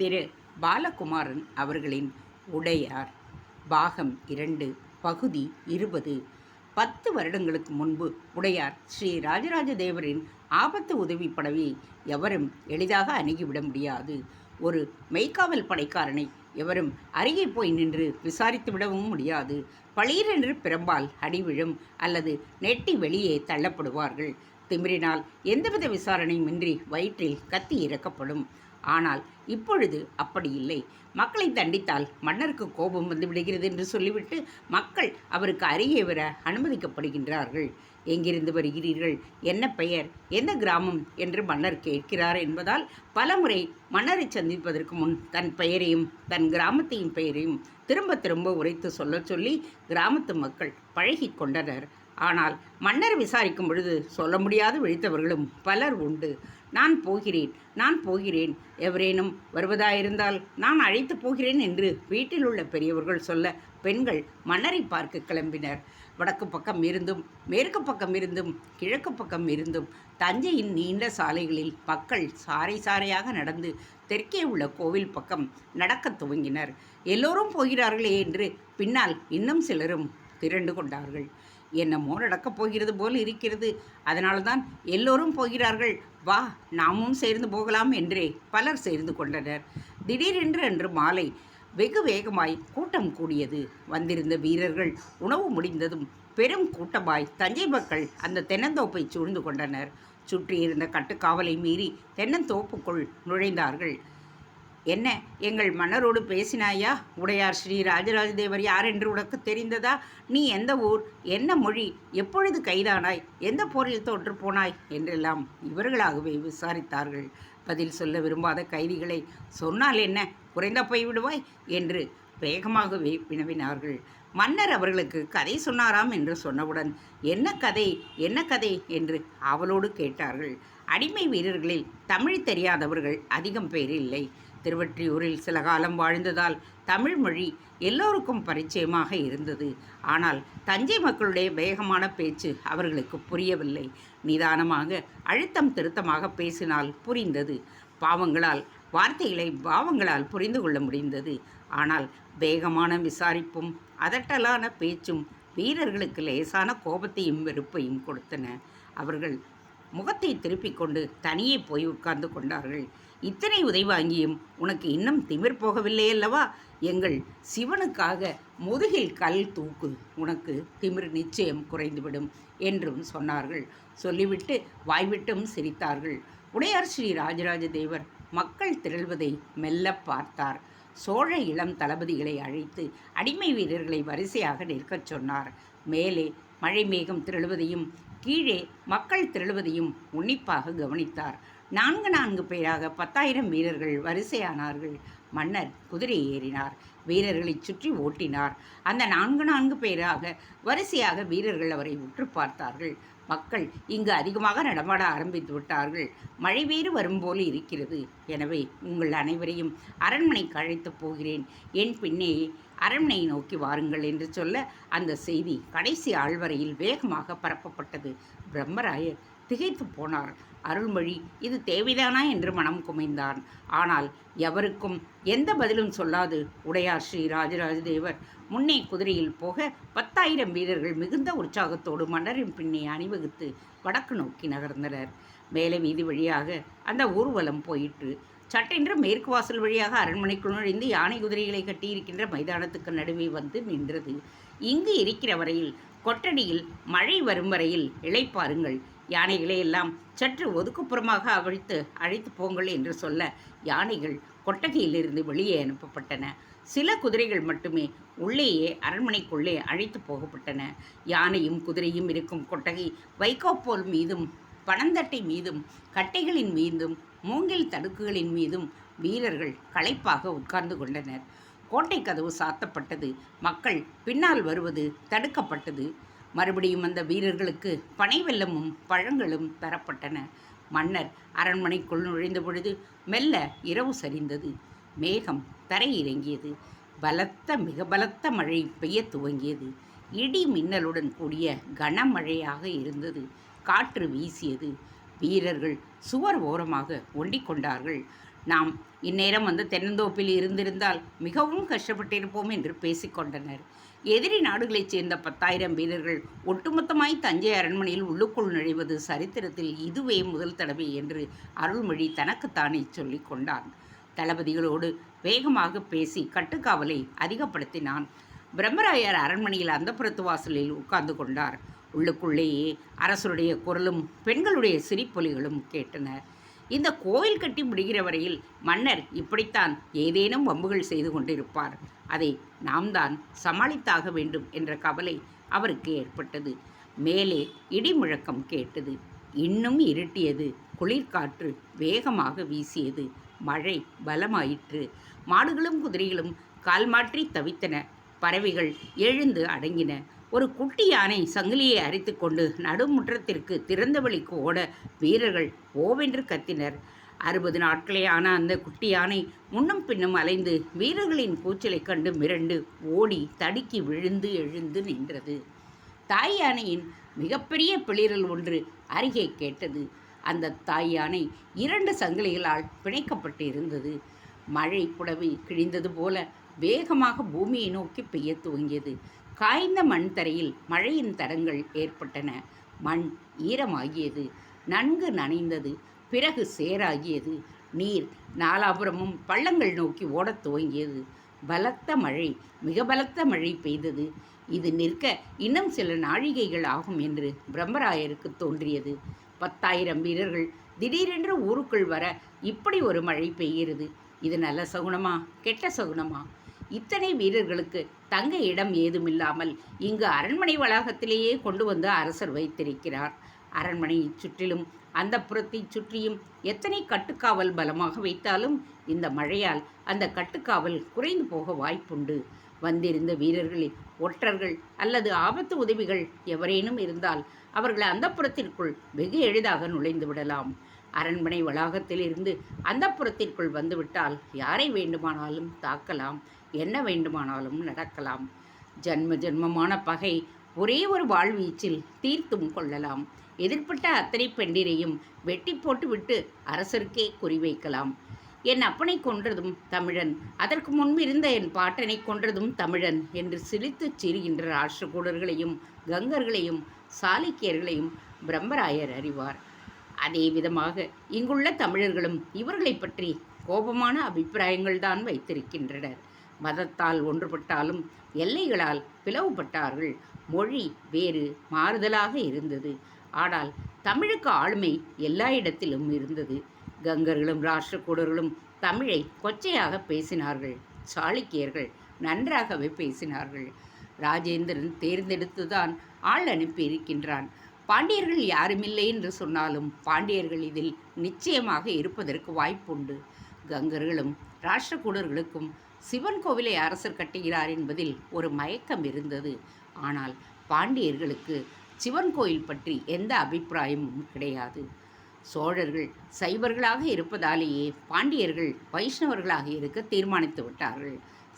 திரு பாலகுமாரன் அவர்களின் உடையார். பாகம் இரண்டு பகுதி இருபது. பத்து வருடங்களுக்கு முன்பு உடையார் ஸ்ரீ ராஜராஜ தேவரின் ஆபத்து உதவி படவை எவரும் எளிதாக அணுகிவிட முடியாது. ஒரு மெய்க்காவல் படைக்காரனை எவரும் அருகே போய் நின்று விசாரித்து விடவும் முடியாது. பளீரென்று பிறம்பால் அடிவிழும் அல்லது நெட்டி வெளியே தள்ளப்படுவார்கள். திமிரினால் எந்தவித விசாரணையுமின்றி வயிற்றில் கத்தி இறக்கப்படும். ஆனால் இப்பொழுது அப்படி இல்லை. மக்களை தண்டித்தால் மன்னருக்கு கோபம் வந்து விடுகிறது என்று சொல்லிவிட்டு மக்கள் அவருக்கு அருகே வர அனுமதிக்கப்படுகின்றார்கள். எங்கிருந்து வருகிறீர்கள்? என்ன பெயர்? என்ன கிராமம்? என்று மன்னர் கேட்கிறார் என்பதால் பலமுறை மன்னரை சந்திப்பதற்கு முன் தன் பெயரையும் தன் கிராமத்தையும் பெயரையும் திரும்ப திரும்ப உரைத்து சொல்லச் சொல்லி கிராமத்து மக்கள் பழகி கொண்டனர். ஆனால் மன்னர் விசாரிக்கும் பொழுது சொல்ல முடியாது விழித்தவர்களும் பலர் உண்டு. நான் போகிறேன் நான் போகிறேன். எவரேனும் வருவதாயிருந்தால் நான் அழைத்து போகிறேன் என்று வீட்டில் உள்ள பெரியவர்கள் சொல்ல பெண்கள் மன்னரை பார்க்க கிளம்பினர். வடக்கு பக்கம் இருந்தும் மேற்கு பக்கம் இருந்தும் கிழக்கு பக்கம் இருந்தும் தஞ்சையின் நீண்ட சாலைகளில் மக்கள் சாறை சாறையாக நடந்து தெற்கே உள்ள கோவில் பக்கம் நடக்கத் துவங்கினர். எல்லோரும் போகிறார்களே என்று பின்னால் இன்னும் சிலரும் திரண்டு கொண்டார்கள். என்னமோ நடக்கப் போகிறது போல் இருக்கிறது. அதனால்தான் எல்லோரும் போகிறார்கள். வா நாமும் சேர்ந்து போகலாம் என்றே பலர் சேர்ந்து கொண்டனர். திடீரென்று அன்று மாலை வெகு வேகமாய் கூட்டம் கூடியது. வந்திருந்த வீரர்கள் உணவு முடிந்ததும் பெரும் கூட்டமாய் தஞ்சை மக்கள் அந்த தென்னந்தோப்பை சூழ்ந்து கொண்டனர். சுற்றியிருந்த கட்டுக்காவலை மீறி தென்னந்தோப்புக்குள் நுழைந்தார்கள். என்ன எங்கள் மன்னரோடு பேசினாயா? உடையார் ஸ்ரீ ராஜராஜ தேவர் யார் என்று உனக்கு தெரிந்ததா? நீ எந்த ஊர்? என்ன மொழி? எப்பொழுது கைதானாய்? எந்த போரில் தோற்று போனாய்? என்றெல்லாம் இவர்களாகவே விசாரித்தார்கள். பதில் சொல்ல விரும்பாத கைதிகளை சொன்னால் என்ன? குறைந்த போய் விடுவாய்? என்று வேகமாகவே வினவினார்கள். மன்னர் அவர்களுக்கு கதை சொன்னாராம் என்று சொன்னவுடன் என்ன கதை? என்ன கதை? என்று அவளோடு கேட்டார்கள். அடிமை வீரர்களில் தமிழ் தெரியாதவர்கள் அதிகம் பேர் இல்லை. திருவற்றியூரில் சில காலம் வாழ்ந்ததால் தமிழ் மொழி எல்லோருக்கும் பரிச்சயமாக இருந்தது. ஆனால் தஞ்சை மக்களுடைய வேகமான பேச்சு அவர்களுக்கு புரியவில்லை. நிதானமாக அழுத்தம் திருத்தமாக பேசினால் புரிந்தது. பாவங்களால் வார்த்தைகளை பாவங்களால் புரிந்து கொள்ள முடிந்தது. ஆனால் வேகமான விசாரிப்பும் அதட்டலான பேச்சும் வீரர்களுக்கு லேசான கோபத்தையும் வெறுப்பையும் கொடுத்தன. அவர்கள் முகத்தை திருப்பிக் கொண்டு தனியே போய் உட்கார்ந்து கொண்டார்கள். இத்தனை உதை வாங்கியும் உனக்கு இன்னும் திமிர் போகவில்லை அல்லவா? எங்கள் சிவனுக்காக முதுகில் கல் தூக்கு. உனக்கு திமிர் நிச்சயம் குறைந்துவிடும் என்றும் சொன்னார்கள். சொல்லிவிட்டு வாய்விட்டும் சிரித்தார்கள். உடையார் ஸ்ரீ ராஜராஜ தேவர் மக்கள் திரள்வதை மெல்ல பார்த்தார். சோழ இளம் தளபதிகளை அழைத்து அடிமை வீரர்களை வரிசையாக நிற்கச் சொன்னார். மேலே மழை மேகம் திரளுவதையும் கீழே மக்கள் திரளுவதையும் உன்னிப்பாக கவனித்தார். நான்கு நான்கு பேராக பத்தாயிரம் வீரர்கள் வரிசையானார்கள். மன்னர் குதிரை ஏறினார். வீரர்களை சுற்றி ஓட்டினார். அந்த நான்கு நான்கு பேராக வரிசையாக வீரர்கள் அவரை உற்று பார்த்தார்கள். மக்கள் இங்கு அதிகமாக நடமாட ஆரம்பித்து விட்டார்கள். மழை வேறு வரும்போல் இருக்கிறது. எனவே உங்கள் அனைவரையும் அரண்மனைக்கு அழைத்து போகிறேன். என் பின்னே அரண்மனை நோக்கி வாருங்கள் என்று சொல்ல அந்த செய்தி கடைசி ஆழ்வரையில் வேகமாக பரப்பப்பட்டது. பிரம்மராயர் திகைத்து போனார். அருள்மொழி இது தேவைதானா என்று மனம் குமைந்தான். ஆனால் எவருக்கும் எந்த பதிலும் சொல்லாது. உடையார் ஸ்ரீ ராஜராஜ தேவர் முன்னே குதிரையில் போக பத்தாயிரம் வீரர்கள் மிகுந்த உற்சாகத்தோடு மன்னரின் பின்னே அணிவகுத்து வடக்கு நோக்கி நகர்ந்தனர். மேலே வீதி வழியாக அந்த ஊர்வலம் போயிற்று. சட்டென்று மேற்கு வாசல் வழியாக அரண்மனைக்குள் நுழைந்து யானை குதிரைகளை கட்டியிருக்கின்ற மைதானத்துக்கு நடுவே வந்து நின்றது. இங்கு இருக்கிற வரையில் கொட்டடியில் மழை வரும் வரையில் இழைப்பாருங்கள் யானைகளை எல்லாம் சற்று ஒதுக்குப்புறமாக அவிழ்த்து அழைத்து போங்கள் என்று சொல்ல யானைகள் கொட்டகையிலிருந்து வெளியே அனுப்பப்பட்டன. சில குதிரைகள் மட்டுமே உள்ளேயே அரண்மனைக்குள்ளே அழைத்து போகப்பட்டன. யானையும் குதிரையும் இருக்கும் கொட்டகை வைகோப்போல் மீதும் பனந்தட்டை மீதும் கட்டைகளின் மீதும் மூங்கில் தடுக்குகளின் மீதும் வீரர்கள் களைப்பாக உட்கார்ந்து கொண்டனர். கோட்டை கதவு சாத்தப்பட்டது. மக்கள் பின்னால் வருவது தடுக்கப்பட்டது. மறுபடியும் அந்த வீரர்களுக்கு பனை வெல்லமும் பழங்களும் தரப்பட்டன. மன்னர் அரண்மனைக்குள் நுழைந்த பொழுது மெல்ல இரவு சரிந்தது. மேகம் தரையிறங்கியது. பலத்த மிக பலத்த மழை பெய்யத் துவங்கியது. இடி மின்னலுடன் கூடிய கனமழையாக இருந்தது. காற்று வீசியது. வீரர்கள் சுவர் ஓரமாக ஒண்டிக் கொண்டார்கள் நாம் இந்நேரம் வந்து தென்னந்தோப்பில் இருந்திருந்தால் மிகவும் கஷ்டப்பட்டிருப்போம் என்று பேசிக்கொண்டனர். எதிரி நாடுகளைச் சேர்ந்த பத்தாயிரம் வீரர்கள் ஒட்டுமொத்தமாய் தஞ்சை அரண்மனையில் உள்ளுக்குள் நுழைவது சரித்திரத்தில் இதுவே முதல் தடவை என்று அருள்மொழி தனக்குத்தானே சொல்லிக் கொண்டான். தளபதிகளோடு வேகமாக பேசி கட்டுக்காவலை அதிகப்படுத்தினான். பிரம்மராயர் அரண்மனையில் அந்தப்புறத்து வாசலில் உட்கார்ந்து கொண்டார். உள்ளுக்குள்ளேயே அரசருடைய குரலும் பெண்களுடைய சிரிப்பொலிகளும் கேட்டன. இந்த கோயில் கட்டி முடிகிற வரையில் மன்னர் இப்படித்தான் ஏதேனும் வம்புகள் செய்து கொண்டிருப்பார். அதை நாம் தான் சமாளித்தாக வேண்டும் என்ற கவலை அவருக்கு ஏற்பட்டது. மேலே இடி முழக்கம் கேட்டது. இன்னும் இருட்டியது. குளிர்காற்று வேகமாக வீசியது. மழை பலமாயிற்று. மாடுகளும் குதிரைகளும் கால் மாற்றி தவித்தன. பறவைகள் எழுந்து அடங்கின. ஒரு குட்டி யானை சங்கிலியை அரித்து கொண்டு நடுமுற்றத்திற்கு திறந்த வழிக்கு ஓட வீரர்கள் ஓவென்று கத்தினர். அறுபது நாட்களே ஆன அந்த குட்டி யானை முன்னும் பின்னும் அலைந்து வீரர்களின் கூச்சலைக் கண்டு மிரண்டு ஓடி தடுக்கி விழுந்து எழுந்து நின்றது. தாய் யானையின் மிகப்பெரிய பிளிரல் ஒன்று அருகே கேட்டது. அந்த தாய் யானை இரண்டு சங்கிலிகளால் பிணைக்கப்பட்டு இருந்தது மழை புடவை கிழிந்தது போல வேகமாக பூமியை நோக்கி பெய்ய துவங்கியது. காய்ந்த மண் தரையில் மழையின் தடங்கள் ஏற்பட்டன. மண் ஈரமாகியது. நன்கு நனைந்தது. பிறகு சேராகியது. நீர் நாலாபுரமும் பள்ளங்கள் நோக்கி ஓடத் துவங்கியது. பலத்த மழை மிக பலத்த மழை பெய்தது. இது நிற்க இன்னும் சில நாழிகைகள் ஆகும் என்று பிரம்மராயருக்கு தோன்றியது. பத்தாயிரம் வீரர்கள் திடீரென்று ஊருக்குள் வர இப்படி ஒரு மழை பெய்கிறது. இது நல்ல சகுனமா கெட்ட சகுனமா? இத்தனை வீரர்களுக்கு தங்க இடம் ஏதுமில்லாமல் இங்கு அரண்மனை வளாகத்திலேயே கொண்டு வந்து அரசர் வைத்திருக்கிறார். அரண்மனையைச் சுற்றிலும் அந்த புறத்தைச் சுற்றியும் எத்தனை கட்டுக்காவல் பலமாக வைத்தாலும் இந்த மழையால் அந்த கட்டுக்காவல் குறைந்து போக வாய்ப்புண்டு. வந்திருந்த வீரர்களில் ஒற்றர்கள் அல்லது ஆபத்து உதவிகள் எவரேனும் இருந்தால் அவர்கள் அந்த புறத்திற்குள் வெகு எளிதாக நுழைந்து விடலாம். அரண்மனை வளாகத்திலிருந்து அந்த புறத்திற்குள் வந்துவிட்டால் யாரை வேண்டுமானாலும் தாக்கலாம் என்ன வேண்டுமானாலும் நடக்கலாம். ஜன்ம ஜன்மமான பகை ஒரே ஒரு வாழ்வீச்சில் தீர்த்தும் கொள்ளலாம். எதிர்ப்பட்ட அத்தனை பெண்டிரையும் வெட்டி போட்டுவிட்டு அரசருக்கே குறிவைக்கலாம் என் அப்பனை கொன்றதும் தமிழன் அதற்கு முன்பிருந்த என் பாட்டனை கொன்றதும் தமிழன் என்று சிரித்துச் சிரிகின்ற ராஷ்டிரகூடர்களையும் கங்கர்களையும் சாளுக்கியர்களையும் பிரம்மராயர் அறிவார். அதே விதமாக இங்குள்ள தமிழர்களும் இவர்களை பற்றி கோபமான அபிப்பிராயங்கள்தான் வைத்திருக்கின்றனர். மதத்தால் ஒன்றுபட்டாலும் எல்லைகளால் பிளவுபட்டார்கள். மொழி வேறு மாறுதலாக இருந்தது. ஆனால் தமிழுக்கு ஆளுமை எல்லா இடத்திலும் இருந்தது. கங்கர்களும் ராஷ்டிரகூடர்களும் தமிழை கொச்சையாக பேசினார்கள். சாளுக்கியர்கள் நன்றாகவே பேசினார்கள். ராஜேந்திரன் தேர்ந்தெடுத்துதான் ஆள் அனுப்பி இருக்கின்றான் பாண்டியர்கள் யாருமில்லை என்று சொன்னாலும் பாண்டியர்கள் இதில் நிச்சயமாக இருப்பதற்கு வாய்ப்புண்டு. கங்கர்களும் ராஷ்டிரகூடர்களுக்கும் சிவன் கோவிலை அரசர் கட்டுகிறார் என்பதில் ஒரு மயக்கம் இருந்தது. ஆனால் பாண்டியர்களுக்கு சிவன் கோயில் பற்றி எந்த அபிப்பிராயமும் கிடையாது. சோழர்கள் சைவர்களாக இருப்பதாலேயே பாண்டியர்கள் வைஷ்ணவர்களாக இருக்க தீர்மானித்து விட்டார்கள்.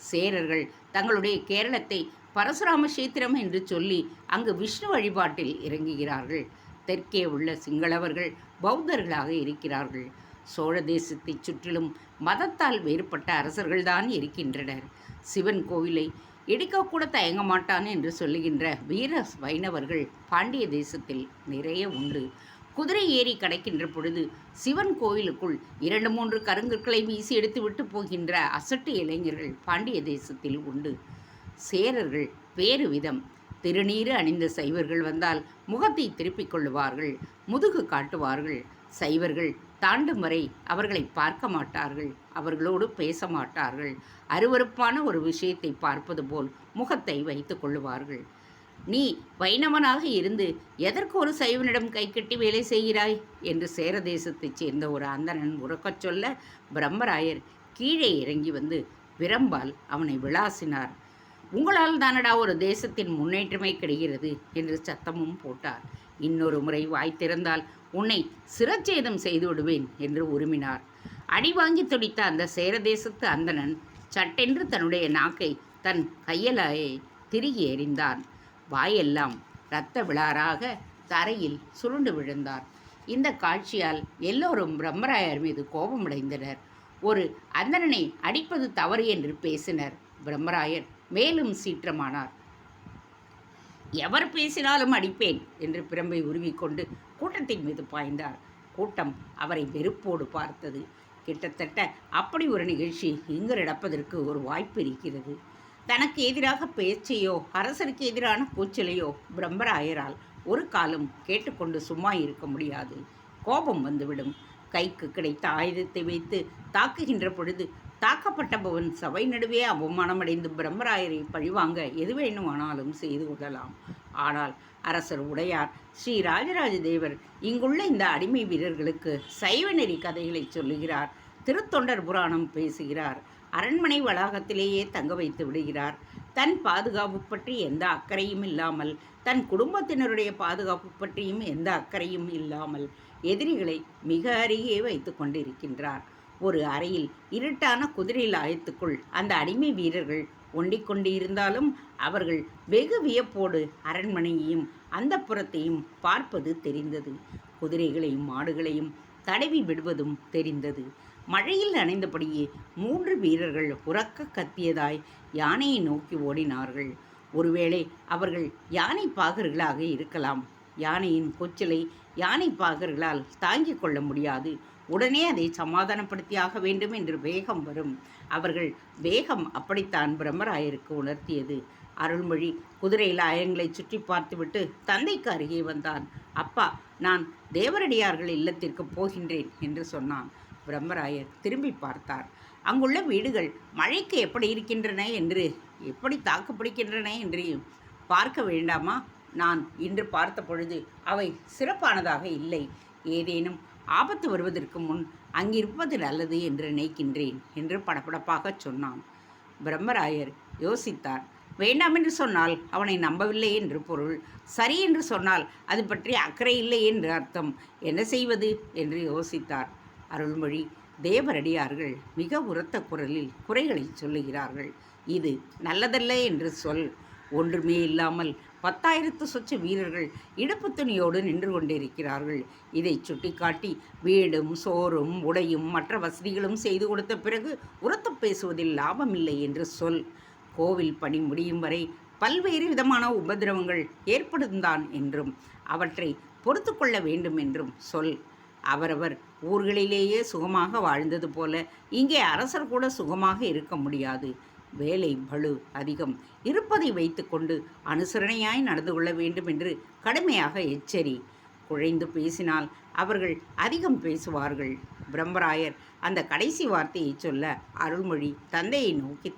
சேரர்கள் தங்களுடைய கேரளத்தை பரசுராம கஷேத்திரம் என்று சொல்லி அங்கு விஷ்ணு வழிபாட்டில் இறங்குகிறார்கள். தெற்கே உள்ள சிங்களவர்கள் பௌத்தர்களாக இருக்கிறார்கள். சோழ தேசத்தைச் சுற்றிலும் மதத்தால் வேறுபட்ட அரசர்கள்தான் இருக்கின்றனர். சிவன் கோவிலை இடிக்கக்கூட தயங்க மாட்டான் என்று சொல்லுகின்ற வீர வைணவர்கள் பாண்டிய தேசத்தில் நிறைய உண்டு. குதிரை ஏறி கடக்கின்ற பொழுது சிவன் கோயிலுக்குள் இரண்டு மூன்று கருங்கற்களை வீசி எடுத்துவிட்டு போகின்ற அசட்டு இளைஞர்கள் பாண்டிய தேசத்தில் உண்டு. சேரர்கள் வேறு விதம். திருநீறு அணிந்த சைவர்கள் வந்தால் முகத்தை திருப்பிக் கொள்ளுவார்கள் முதுகு காட்டுவார்கள். சைவர்கள் தாண்டும் வரை அவர்களை பார்க்க மாட்டார்கள் அவர்களோடு பேச மாட்டார்கள். அருவருப்பான ஒரு விஷயத்தை பார்ப்பது போல் முகத்தை வைத்துக் கொள்ளுவார்கள். நீ வைணவனாக இருந்து எதற்கு ஒரு சைவனிடம் கைக்கட்டி வேலை செய்கிறாய்? என்று சேர தேசத்தைச் சேர்ந்த ஒரு அந்தணன் உறக்கச் சொல்ல பிரம்மராயர் கீழே இறங்கி வந்து விரம்பால் அவனை விளாசினார். உங்களால் தானடா ஒரு தேசத்தின் முன்னேற்றமே கிடைக்கிறது என்று சத்தமும் போட்டார். இன்னொரு முறை வாய் திறந்தால் உன்னை சிரச்சேதம் செய்து விடுவேன் என்று உருமினார். அடி வாங்கி துடித்த அந்த சேர தேசத்து அந்தணன் சட்டென்று தன்னுடைய நாக்கை தன் கையலாயை திருகி எறிந்தான். வாயெல்லாம் இரத்த விழாராக தரையில் சுருண்டு விழுந்தார். இந்த காட்சியால் எல்லோரும் பிரம்மராயர் மீது கோபமடைந்தனர். ஒரு அந்தணனை அடிப்பது தவறு என்று பேசினர் பிரம்மராயர். மேலும் சீற்றமானார். எவர் பேசினாலும் அடிப்பேன் என்று பிரம்பை உருவிக்கொண்டு கூட்டத்தின் மீது பாய்ந்தார். கூட்டம் அவரை வெறுப்போடு பார்த்தது. கிட்டத்தட்ட அப்படி ஒரு நிகழ்ச்சி இங்கு நடப்பதற்கு ஒரு வாய்ப்பு இருக்கிறது. தனக்கு எதிராக பேச்சையோ அரசருக்கு எதிரான கூச்சலையோ பிரம்மராயரால் ஒரு காலம் கேட்டுக்கொண்டு சும்மா இருக்க முடியாது. கோபம் வந்துவிடும். கைக்கு கிடைத்த ஆயுதத்தை வைத்து தாக்குகின்ற பொழுது தாக்கப்பட்டபவன் சபை நடுவே அவமானமடைந்து பிரம்மராயரை பழிவாங்க எது வேண்டுமானாலும் செய்து கொள்ளலாம். ஆனால் அரசர் உடையார் ஸ்ரீ ராஜராஜ தேவர் இங்குள்ள இந்த அடிமை வீரர்களுக்கு சைவ நெறி கதைகளை சொல்லுகிறார். திருத்தொண்டர் புராணம் பேசுகிறார். அரண்மனை வளாகத்திலேயே தங்க வைத்து விடுகிறார். தன் பாதுகாப்பு பற்றி எந்த அக்கறையும் இல்லாமல் தன் குடும்பத்தினருடைய பாதுகாப்பு பற்றியும் எந்த அக்கறையும் இல்லாமல் எதிரிகளை மிக அருகே வைத்து கொண்டிருக்கின்றார். ஒரு அறையில் இருட்டான குதிரை அழைத்துக்குள். அந்த அடிமை வீரர்கள் ஒண்டிக் கொண்டிருந்தாலும் அவர்கள் வெகு வியப்போடு அரண்மனையையும் அந்த புறத்தையும் பார்ப்பது தெரிந்தது. குதிரைகளையும் மாடுகளையும் தடவி விடுவதும் தெரிந்தது. மழையில் நனைந்தபடியே மூன்று வீரர்கள் உறக்க கத்தியதாய் யானையை நோக்கி ஓடினார்கள். ஒருவேளை அவர்கள் யானை பாகர்களாக இருக்கலாம். யானையின் கொச்சலை யானை பாகர்களால் தாங்கிக் கொள்ள முடியாது. உடனே அதை சமாதானப்படுத்தியாக வேண்டும் என்று வேகம் வரும். அவர்கள் வேகம் அப்படித்தான் பிரம்மராயருக்கு உணர்த்தியது. அருள்மொழி குதிரையில் ஆயங்களை சுற்றி பார்த்துவிட்டு தந்தைக்கு அருகே வந்தான். அப்பா நான் தேவரடியார்கள் இல்லத்திற்கு போகின்றேன் என்று சொன்னான். பிரம்மராயர் திரும்பி பார்த்தார். அங்குள்ள வீடுகள் மழைக்கு எப்படி இருக்கின்றன என்று எப்படி தாக்குப்பிடிக்கின்றன என்று பார்க்க வேண்டாமா? நான் இன்று பார்த்த பொழுது அவை சிறப்பானதாக இல்லை. ஏதேனும் ஆபத்து வருவதற்கு முன் அங்கிருப்பது நல்லது என்று நினைக்கின்றேன் என்று படபடப்பாக சொன்னான். பிரம்மராயர் யோசித்தார். வேண்டாம் என்று சொன்னால் அவனை நம்பவில்லை என்று பொருள். சரி என்று சொன்னால் அது பற்றி அக்கறை இல்லை என்று அர்த்தம். என்ன செய்வது? என்று யோசித்தார். அருள்மொழி தேவரடியார்கள் மிக உரத்த குரலில் குறைகளை சொல்லுகிறார்கள். இது நல்லதல்ல என்று சொல். ஒன்றுமே இல்லாமல் பத்தாயிரத்து சொச்ச வீரர்கள் இடுப்பு துணியோடு நின்று கொண்டிருக்கிறார்கள். இதை சுட்டிக்காட்டி வீடும் சோறும் உடையும் மற்ற வசதிகளும் செய்து கொடுத்த பிறகு உரத்து பேசுவதில் லாபமில்லை என்று சொல். கோவில் பணி முடியும் வரை பல்வேறு விதமான உபதிரவங்கள் ஏற்படும்தான் என்றும் அவற்றை பொறுத்து கொள்ள வேண்டும் என்றும் சொல். அவரவர் ஊர்களிலேயே சுகமாக வாழ்ந்தது போல இங்கே அரசர் கூட சுகமாக இருக்க முடியாது. வேலை பளு அதிகம். இருப்பதை வைத்துக்கொண்டு அனுசரணையாய் நடந்து கொள்ள வேண்டும் என்று கடுமையாக எச்சரி. குழைந்து பேசினால் அவர்கள் அதிகம் பேசுவார்கள். பிரம்மராயர் அந்த கடைசி வார்த்தையை சொல்ல அருள்மொழி தந்தையை நோக்கி